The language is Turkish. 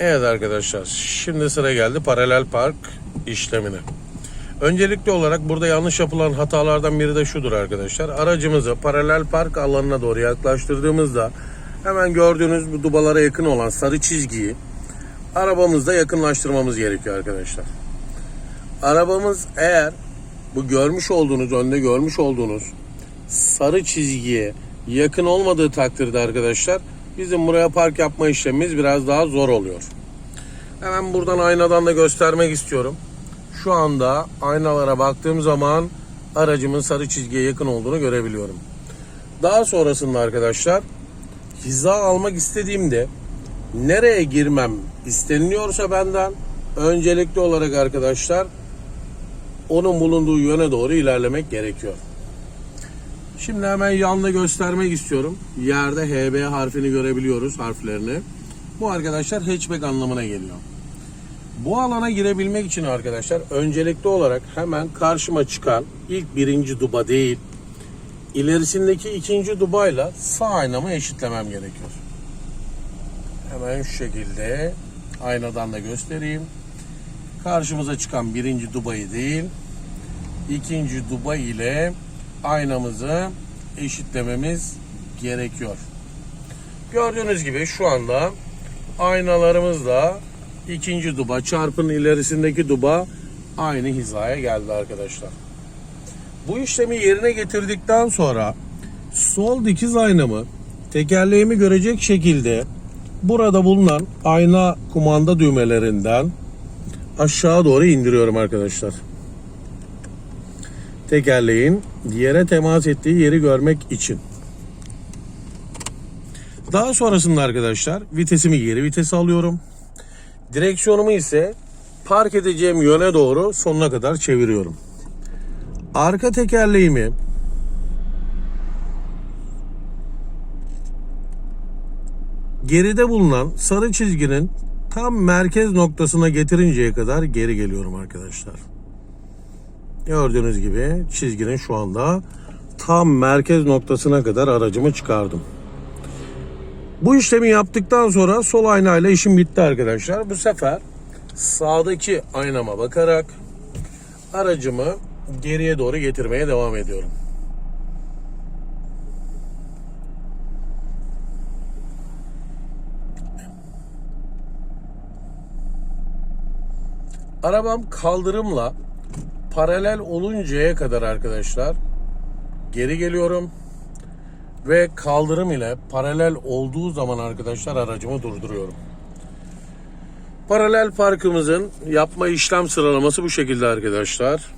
Evet arkadaşlar şimdi sıra geldi paralel park işlemine. Öncelikli olarak burada yanlış yapılan hatalardan biri de şudur arkadaşlar. Aracımızı paralel park alanına doğru yaklaştırdığımızda hemen gördüğünüz bu dubalara yakın olan sarı çizgiyi arabamızda yakınlaştırmamız gerekiyor arkadaşlar. Arabamız eğer bu görmüş olduğunuz önde görmüş olduğunuz sarı çizgiye yakın olmadığı takdirde arkadaşlar bizim buraya park yapma işlemimiz biraz daha zor oluyor. Hemen buradan aynadan da göstermek istiyorum. Şu anda aynalara baktığım zaman aracımın sarı çizgiye yakın olduğunu görebiliyorum. Daha sonrasında arkadaşlar hiza almak istediğimde nereye girmem isteniliyorsa benden öncelikli olarak arkadaşlar onun bulunduğu yöne doğru ilerlemek gerekiyor. Şimdi hemen yanda göstermek istiyorum. Yerde HB harfini görebiliyoruz harflerini. Bu arkadaşlar hatchback anlamına geliyor. Bu alana girebilmek için arkadaşlar öncelikli olarak hemen karşıma çıkan ilk birinci duba değil ilerisindeki ikinci dubayla sağ aynamı eşitlemem gerekiyor. Hemen şu şekilde aynadan da göstereyim. Karşımıza çıkan birinci dubayı değil ikinci duba ile aynamızı eşitlememiz gerekiyor. Gördüğünüz gibi şu anda aynalarımızla ikinci duba çarpın ilerisindeki duba aynı hizaya geldi arkadaşlar. Bu işlemi yerine getirdikten sonra sol dikiz aynamı tekerleğimi görecek şekilde burada bulunan ayna kumanda düğmelerinden aşağı doğru indiriyorum arkadaşlar tekerleğin yere temas ettiği yeri görmek için. Daha sonrasında arkadaşlar vitesimi geri vitese alıyorum. Direksiyonumu ise park edeceğim yöne doğru sonuna kadar çeviriyorum. Arka tekerleğimi geride bulunan sarı çizginin tam merkez noktasına getirinceye kadar geri geliyorum arkadaşlar. Gördüğünüz gibi çizginin şu anda tam merkez noktasına kadar aracımı çıkardım. Bu işlemi yaptıktan sonra sol aynayla işim bitti arkadaşlar. Bu sefer sağdaki aynama bakarak aracımı geriye doğru getirmeye devam ediyorum. Arabam kaldırımla paralel oluncaya kadar arkadaşlar geri geliyorum ve kaldırım ile paralel olduğu zaman arkadaşlar aracımı durduruyorum. Paralel parkımızın yapma işlem sıralaması bu şekilde arkadaşlar.